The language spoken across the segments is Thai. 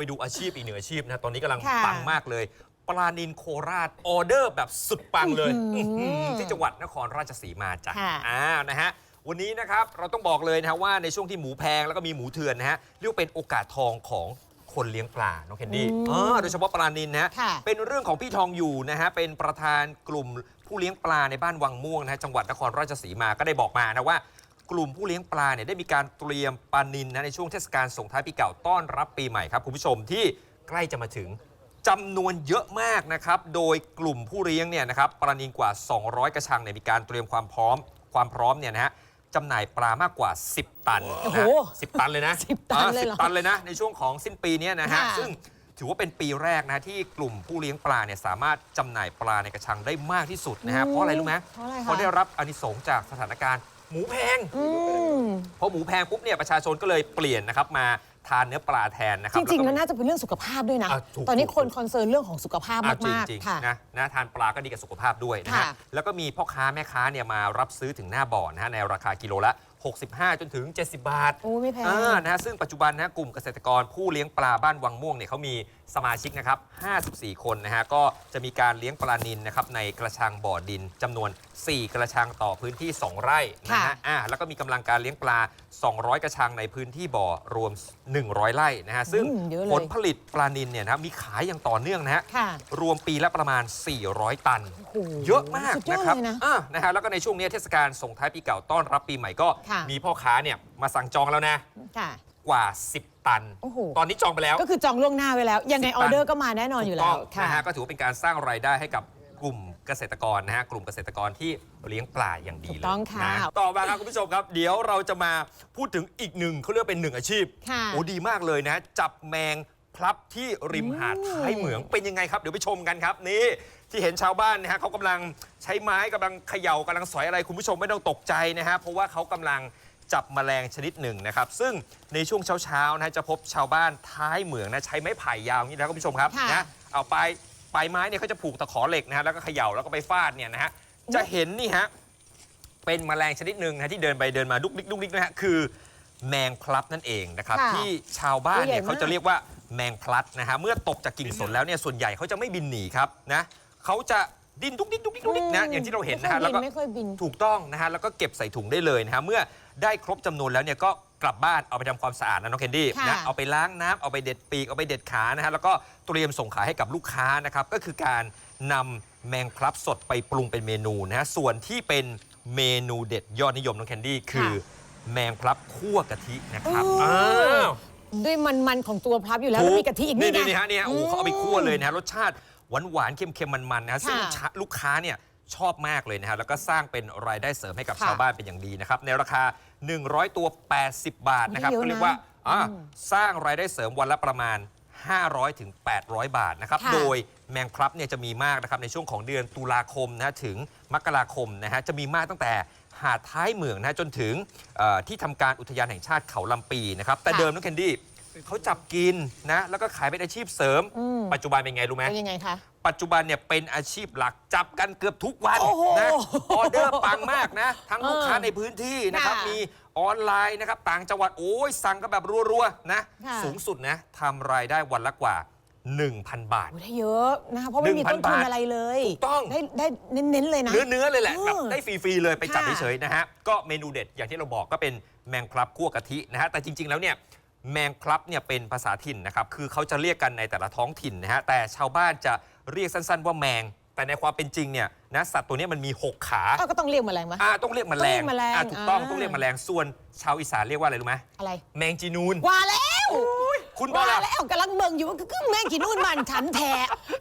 ไปดูอาชีพอีกหนึ่งอาชีพนะตอนนี้กำลังค่ะ ปังมากเลย ปลานินโคราชออเดอร์แบบสุดปังเลยอื้อหืออื้อหือที่จังหวัดนครราชสีมาจ้ะค่ะ อ่านะฮะวันนี้นะครับเราต้องบอกเลยนะฮะว่าในช่วงที่หมูแพงแล้วก็มีหมูเถื่อนนะฮะเรียกว่าเป็นโอกาสทองของคนเลี้ยงปลาน้องแคนดี้อืมเออโดยเฉพาะปลานินนะฮะ ค่ะ เป็นเรื่องของพี่ทองอยู่นะฮะ เป็นประธานกลุ่มผู้เลี้ยงปลาในบ้านวังม่วงนะฮะจังหวัดนครราชสีมา ก็ได้บอกมานะว่า กลุ่มผู้เลี้ยงปลาเนี่ยได้มีการเตรียมปลานินนะในช่วงเทศกาลส่งท้ายปีเก่าต้อนรับปีใหม่ครับคุณผู้ชมที่ใกล้จะมาถึงจำนวนเยอะมากนะครับ โดยกลุ่มผู้เลี้ยงเนี่ยนะครับปลานินกว่า 200 กระชังเนี่ยมีการเตรียมความพร้อมความพร้อมเนี่ยนะฮะจำหน่ายปลามากกว่า 10 ตันโอ้โหนะ10ตันเลยนะ10ตันเลยเหรอ10ตันเลยนะ ในช่วงของสิ้นปีเนี้นะฮะค่ะ ซึ่งถือว่าเป็นปีแรกนะที่กลุ่มผู้เลี้ยงปลาเนี่ยสามารถจำหน่ายปลาในกระชังได้มากที่สุดนะฮะอืมเพราะอะไรรู้ไหม เพราะอะไรคะเพราะได้รับอานิสงส์จากสถานการณ์ หมูแพง อืมพอหมูแพงปุ๊บเนี่ยประชาชนก็เลยเปลี่ยนนะครับมาทานเนื้อปลาแทนนะครัจริงๆ แล้แล้ววก็ น่าจะเป็นเรื่องสุขภาพด้วยนะ อะถูกตอนนี้ถูก คนถูกคอนเซิร์นเรื่องของสุขภาพอะจมากริงๆค่ะๆนะนะทานปลาก็ดีกับสุขภาพด้วยนะฮะค่ะ แล้วก็มีพ่อค้าแม่ค้าเนี่ยมารับซื้อถึงหน้าบ่อนะฮะในราคากิโลละ 65 จนถึง 70 บาทโอ้ไม่แพง อ่านะฮะซึ่งปัจจุบันนะกลุ่มเกษตรกรผู้เลี้ยงปลาบ้านวังม่วงเนี่ยเขามีสมาชิกนะครับ 54 คนนะฮะก็จะมีการเลี้ยงปลานินนะครับในกระชังบ่อดินจำนวน 4 กระชังต่อพื้นที่ 2 ไร่นะฮะค่ะอ่าแล้วก็มีกำลังการเลี้ยงปลา 200 กระชังในพื้นที่บ่อรวม 100 ไร่นะฮะ ซึ่งอืมเยอะเลย ผลผลิตปลานินเนี่ยนะครับมีขายอย่างต่อเนื่องนะฮะ ค่ะรวมปีละประมาณ 400 ตันโอ้โหเยอะมากสุดยอนะดครับเลยนะ อ่านะฮะ แล้วก็ในช่วงนี้เทศกาลส่งท้ายปีเก่าต้อนรับปีใหม่ก็ค่ะ มีพ่อค้าเนี่ยมาสั่งจองแล้วนะ ค่ะ กว่า 10 ตัน โอ้โห ตอนนี้จองไปแล้ว ก็คือจองล่วงหน้าไว้แล้ว ยังไง10ออเดอร์ก็มาแน่นอนอยู่ถูกแล้ต้วงค่ะ นะฮะก็ถือว่าเป็นการสร้างรายได้ให้กับกลุ่มเกษตรกรนะฮะกลุ่มเกษตรกรที่เลี้ยงปลาอย่างดีถูเลกยต้องค่ะนะต่อมาครับคุณผู้ชมครับ เดี๋ยวเราจะมาพูดถึงอีกหนึ่งเขาเรียกว่าเป็นหนึ่งอาชีพค่ะ โอ้ดีมากเลยนะ จับแมงพ ลับที่ริมหาดท้ายเหมืองเป็นยังไงครับ เดี๋ยวไปชมกันครับ นี่ที่เห็นชาวบ้านนะฮะเขากำลังใช้ไม้กำลังเขย่ากำลังสอยอะไรคุณผู้ชมไม่ต้องตกใจนะฮะเพราะว่าเขากำลังจับแมลงชนิดหนึ่งนะครับ ซึ่งในช่วงเช้าๆนะฮะจะพบชาวบ้านท้ายเหมืองนะใช้ไม้ไผ่ยาวอย่างนี้นะคุณผู้ชมครับค่ะนะเอาไปปลายไม้เนี่ยเขาจะผูกตะขอเหล็กนะฮะแล้วก็เขย่าแล้วก็ไปฟาดเนี่ยนะฮะจะเห็นนี่ฮะเป็นแมลงชนิดหนึ่งนะที่เดินไปเดินมาดุกดิกดุกดิกนะฮะคือแมงพลับนั่นเองนะครับค่ะที่ชาวบ้านเนี่ยตัวใหญ่มากเขาจะเรียกว่า แมงพลัดนะฮะเมื่อตกจากกิ่งสนแล้วเนี่ยส่วนใหญ่เขาจะไม่บินหนีครับนะเขาจะดิ้นดุกดิกดุกดิกดุกดิกนะอย่างที่เราเห็นนะฮะไม่แล้วค่ก็อยบินไม่ค่อยบินถูกต้องนะฮะแล้วก็เก็บใส่ถุงได้เลยนะฮะเมื่อได้ครบจำนวนแล้วเนี่ยก็กลับบ้านเอาไปทำความสะอาดนะน้องเคนดี้ค่ะนะเอาไปล้างน้ำเอาไปเด็ดปีกเอาไปเด็ดขานะฮะแล้วก็เตรียมส่งขายให้กับลูกค้านะครับก็คือการนำแมงพลับสดไปปรุงเป็นเมนูนะฮะส่วนที่เป็นเมนูเด็ดยอดนิยมน้องแคนดี้คือ แมงพลับคั่วกะทินะครับเอออ้าว ด้วยมันๆของตัวพลับอยู่แล้วแล้วมีกะทิอีกนี่นี่ไง นี่ฮะเนี่ยโอ้โหเขาเอาไปคั่วเลยนะฮะรสชาติหวานหวานๆเค็มๆมันๆนะฮะซึ่งค่ะลูกค้าเนี่ยชอบมากเลยนะฮะแล้วก็สร้างเป็นรายได้เสริมให้กับค่ะชาวบ้านเป็นอย่างดีนะครับในราคา 100 ตัว 80 บาทนะครับเยอะนะก็เรียกว่าอ่าอืมสร้างรายได้เสริมวันละประมาณ 500ถึง800 บาทนะครับค่ะ โดยแมงพลับเนี่ยจะมีมากนะครับในช่วงของเดือนตุลาคมนะฮะถึงมกราคมนะฮะจะมีมากตั้งแต่ หาดท้ายเหมืองนะฮะจนถึงเอ่อที่ทำการอุทยานแห่งชาติเขาลำปีนะครับแต่ค่ะเดิมน้องแคนดี้เขาจับกินนะแล้วก็ขายเป็นอาชีพเสริม อืม ปัจจุบันเป็นไงรู้ไหม เป็นยังไงคะ ปัจจุบันเนี่ยเป็นอาชีพหลักจับกันเกือบทุกวันโอ้โหนะออเดอร์ปังมากนะ ทั้งลูกค้าเออในพื้นที่นะครับ ค่ะมีออนไลน์นะครับ ต่างจังหวัด โอ้ยสั่งกันแบบรัว ๆ นะ ค่ะ สูงสุดนะทำรายได้วันละกว่า 1,000 บาท โอ้ได้เยอะนะคะเพราะไม่มีต้นทุน1,000บาทอะไรเลยถูกต้อง ได้ได้เน้นๆเลยนะ เนื้อเนื้อๆเลยแหละเออแบบได้ฟรีๆเลยไปจับค่ะ เฉยๆนะฮะก็เมนูเด็ดอย่างที่เราบอกก็เป็นแมงพลับคั่วกะทินะฮะแต่จริง ๆ แล้วเนี่ยแมงพลับเนี่ยเป็นภาษาถิ่นนะครับคือเขาจะเรียกกันในแต่ละท้องถิ่นนะฮะแต่ชาวบ้านจะเรียกสั้น ๆ ว่าแมง แต่ในความเป็นจริงเนี่ยนะสัตว์ตัวเนี้ยมันมี6ขา อ้าวก็ต้องเรียกแมลงมะอ่าต้องเรียกแมลต้องเรีงยกแมลงอ่าถูกต้องอ่า ต้องเรียกแมลงส่วนชาวอีสานเรียกว่าอะไรรู้ไหมอะไร แมงจีนูน ว่าแล้ว คุณบอกว่าแล้วแล้วกำลังเบิ่งอยู่ว่าคือแม่งกินนู่นมันฉันแท้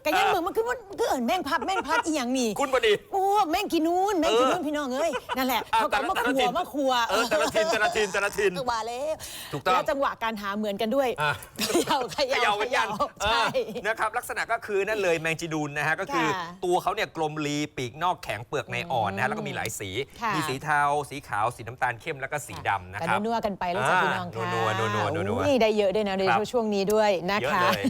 กันยังเบิ่งมันคือว่าคือเอิญแม่งพับแม่งพัดอีหยังนี่คุณพอดี โอ้แม่งกินนู่นแม่งกินนู่นพี่น้องเอ้ยนั่นแหละอะเขาก็เอามาแต่ละขัวถิ่น มาขัวเออแต่ละทินแต่ละทินแต่ละทินเออว่าแล้วถูกต้อง แล้วจังหวะการหาเหมือนกันด้วยอะเขย่าเขเขย่าย่าเหมือนกันใช่เออนะครับลักษณะก็คือนั่นเลยแมงจีดูนนะฮะก็คือค่ะตัวเขาเนี่ยกลมรีปีกนอกแข็งเปลือกในอ่อนนะฮะแล้วก็มีหลายสี ค่ะ มีสีเทา สีขาว สีน้ำตาลเข้มแล้วก็สีดำนะคกัรับนนัวๆกันไปแล้วจ้ะอ่าพี่น้องค่ะนัวๆนัวๆนัวๆอุ้ยได้เยอะด้วยนะในครับช่วงนี้ด้วยนะเยอะคะ เลย